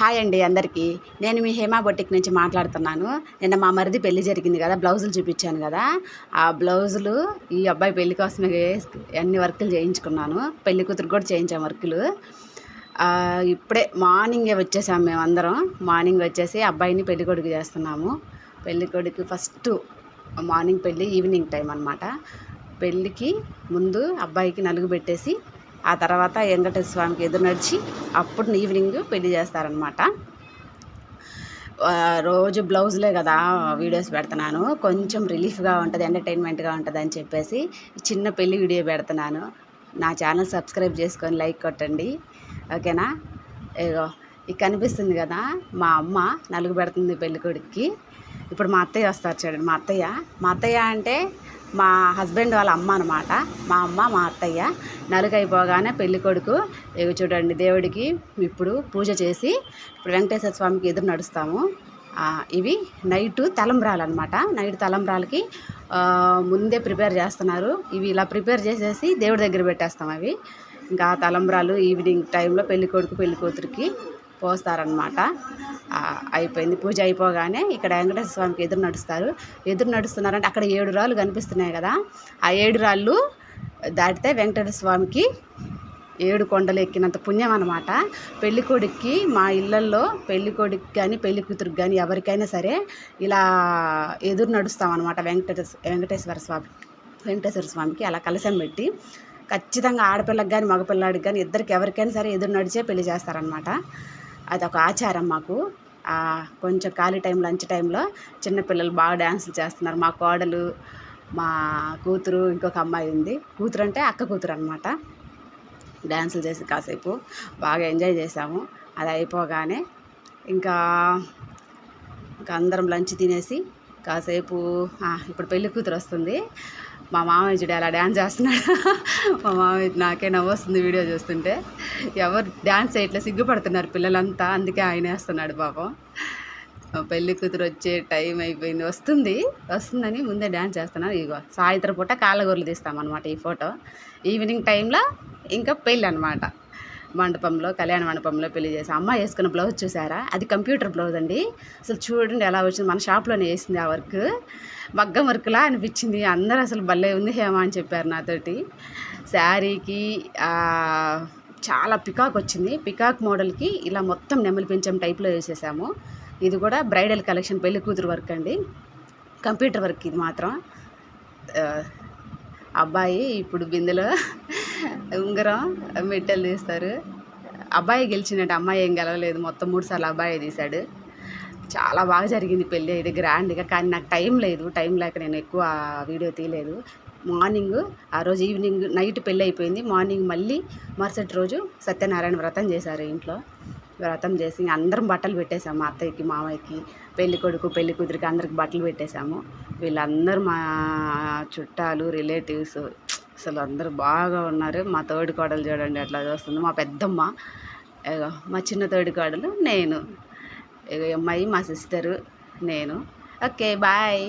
Hi అండి అందరికీ. నేను మీ హేమా బొటిక్ నుంచి మాట్లాడుతున్నాను. నిన్న మా మరిది పెళ్ళి జరిగింది కదా బ్లౌజులు చూపించాను కదా. ఆ బ్లౌజులు ఈ అబ్బాయి పెళ్ళి కోసమే అన్ని వర్కులు చేయించుకున్నాను. పెళ్ళి కూతురు కూడా చేయించాం వర్కులు. ఇప్పుడే మార్నింగే వచ్చేసాం మేమందరం మార్నింగ్ వచ్చేసి అబ్బాయిని పెళ్ళి కొడుకు చేస్తున్నాము. పెళ్ళి కొడుకు ఫస్ట్ మార్నింగ్ పెళ్ళి ఈవినింగ్ టైం అనమాట పెళ్ళికి ముందు అబ్బాయికి నలుగు పెట్టేసి ఆ తర్వాత వెంకటేశ్వర స్వామికి ఎదురు నడిచి అప్పుడు ఈవినింగ్ పెళ్ళి చేస్తారనమాట రోజు బ్లౌజ్లే కదా వీడియోస్ పెడుతున్నాను. కొంచెం రిలీఫ్గా ఉంటుంది ఎంటర్టైన్మెంట్గా ఉంటుంది అని చెప్పేసి చిన్న పెళ్ళి వీడియో పెడుతున్నాను. నా ఛానల్ సబ్స్క్రైబ్ చేసుకొని లైక్ కొట్టండి. ఓకేనా? ఇగో ఇక కనిపిస్తుంది కదా మా అమ్మ నలుగు పెడుతుంది పెళ్ళికొడుక్కి ఇప్పుడు మా అత్తయ్య వస్తారు చూడండి మా అత్తయ్య. మా అత్తయ్య అంటే మా హస్బెండ్ వాళ్ళ అమ్మ అనమాట మా అమ్మ మా అత్తయ్య నలుగైపోగానే పెళ్ళి కొడుకు. ఇవి చూడండి దేవుడికి ఇప్పుడు పూజ చేసి ఇప్పుడు వెంకటేశ్వర స్వామికి ఎదురు నడుస్తాము. ఇవి నైట్ తలంబ్రాలు అనమాట నైట్ తలంబ్రాలకి ముందే ప్రిపేర్ చేస్తున్నారు. ఇవి ఇలా ప్రిపేర్ చేసేసి దేవుడి దగ్గర పెట్టేస్తాం అవి. ఇంకా తలంబ్రాలు ఈవినింగ్ టైంలో పెళ్ళి కొడుకు పెళ్ళి కూతురికి పోస్తారనమాట అయిపోయింది. పూజ అయిపోగానే ఇక్కడ వెంకటేశ్వర స్వామికి ఎదురు నడుస్తారు. ఎదురు నడుస్తున్నారంటే అక్కడ ఏడు రాళ్ళు కనిపిస్తున్నాయి కదా ఆ ఏడు రాళ్ళు దాటితే వెంకటేశ్వర స్వామికి ఏడు కొండలు ఎక్కినంత పుణ్యం అనమాట పెళ్ళి కొడుక్కి మా ఇళ్ళల్లో పెళ్ళి కొడుకు కానీ పెళ్ళి కూతురికి కానీ ఎవరికైనా సరే ఇలా ఎదురు నడుస్తామన్నమాట వెంకటేశ్వర వెంకటేశ్వర స్వామి వెంకటేశ్వర స్వామికి అలా కలశం పెట్టి ఖచ్చితంగా ఆడపిల్లకి కానీ మగపిల్లాడికి కానీ ఇద్దరికి ఎవరికైనా సరే ఎదురు నడిచే పెళ్ళి చేస్తారనమాట అదొక ఆచారం మాకు. కొంచెం ఖాళీ టైం లంచ్ టైంలో చిన్నపిల్లలు బాగా డ్యాన్సులు చేస్తున్నారు. మా కోడలు మా కూతురు ఇంకొక అమ్మాయి ఉంది. కూతురు అంటే అక్క కూతురు అనమాట డ్యాన్సులు చేసి కాసేపు బాగా ఎంజాయ్ చేసాము. అది అయిపోగానే ఇంకా ఇంకా అందరం లంచ్ తినేసి కాసేపు ఇప్పుడు పెళ్ళి కూతురు వస్తుంది. మా మామయ్య చూడు అలా డ్యాన్స్ చేస్తున్నాడు. మా మామయ్య నాకే నవ్వు వస్తుంది వీడియో చూస్తుంటే. ఎవరు డ్యాన్స్ చేయట్లే సిగ్గుపడుతున్నారు పిల్లలంతా. అందుకే ఆయన వేస్తున్నాడు పాపం. పెళ్ళి కూతురు వచ్చే టైం అయిపోయింది. వస్తుంది వస్తుందని ముందే డ్యాన్స్ చేస్తున్నారు ఇగో సాయంత్రం పూట కాళ్ళగొర్రెలు తీస్తామన్నమాట ఈ ఫోటో ఈవినింగ్ టైంలో ఇంకా పెళ్ళి అనమాట మండపంలో కళ్యాణ మండపంలో పెళ్ళి చేసి అమ్మ వేసుకున్న బ్లౌజ్ చూసారా? అది కంప్యూటర్ బ్లౌజ్ అండి. అసలు చూడండి ఎలా వచ్చింది. మన షాప్లోనే వేసింది ఆ వర్క్. మగ్గం వర్క్లా అనిపించింది. అందరూ అసలు భలే ఉంది హేమ అని చెప్పారు నాతోటి. శారీకి చాలా పికాక్ వచ్చింది. పికాక్ మోడల్కి ఇలా మొత్తం నెమలి పెంచం టైప్లో వేసేసాము. ఇది కూడా బ్రైడల్ కలెక్షన్ పెళ్ళి కూతురు వర్క్ అండి. కంప్యూటర్ వర్క్ ఇది మాత్రం. అబ్బాయి ఇప్పుడు బిందెలో ఉంగరం మెట్టెలు తీస్తారు. అబ్బాయి గెలిచినట్టు అమ్మాయి ఏం గెలవలేదు. మొత్తం మూడు సార్లు అబ్బాయి తీశాడు. చాలా బాగా జరిగింది పెళ్ళి. అయితే గ్రాండ్గా కానీ నాకు టైం లేదు. టైం లేక నేను ఎక్కువ వీడియో తీయలేదు. మార్నింగ్ ఆ రోజు ఈవినింగ్ నైట్ పెళ్ళి అయిపోయింది. మార్నింగ్ మళ్ళీ మరుసటి రోజు సత్యనారాయణ వ్రతం చేశారు ఇంట్లో. వ్రతం చేసి అందరం బట్టలు పెట్టేశాము. మా అత్తయ్యకి మామయ్యకి పెళ్ళి కొడుకు పెళ్ళి కూతురికి అందరికి బట్టలు పెట్టేశాము. వీళ్ళందరూ మా చుట్టాలు రిలేటివ్స్ అసలు అందరూ బాగా ఉన్నారు. మా తోడి కోడలు చూడండి అట్లా చూస్తుంది. మా పెద్దమ్మ ఇగో మా చిన్న తోడి కోడలు నేను. ఇగో అమ్మాయి మా సిస్టరు నేను. Okay bye.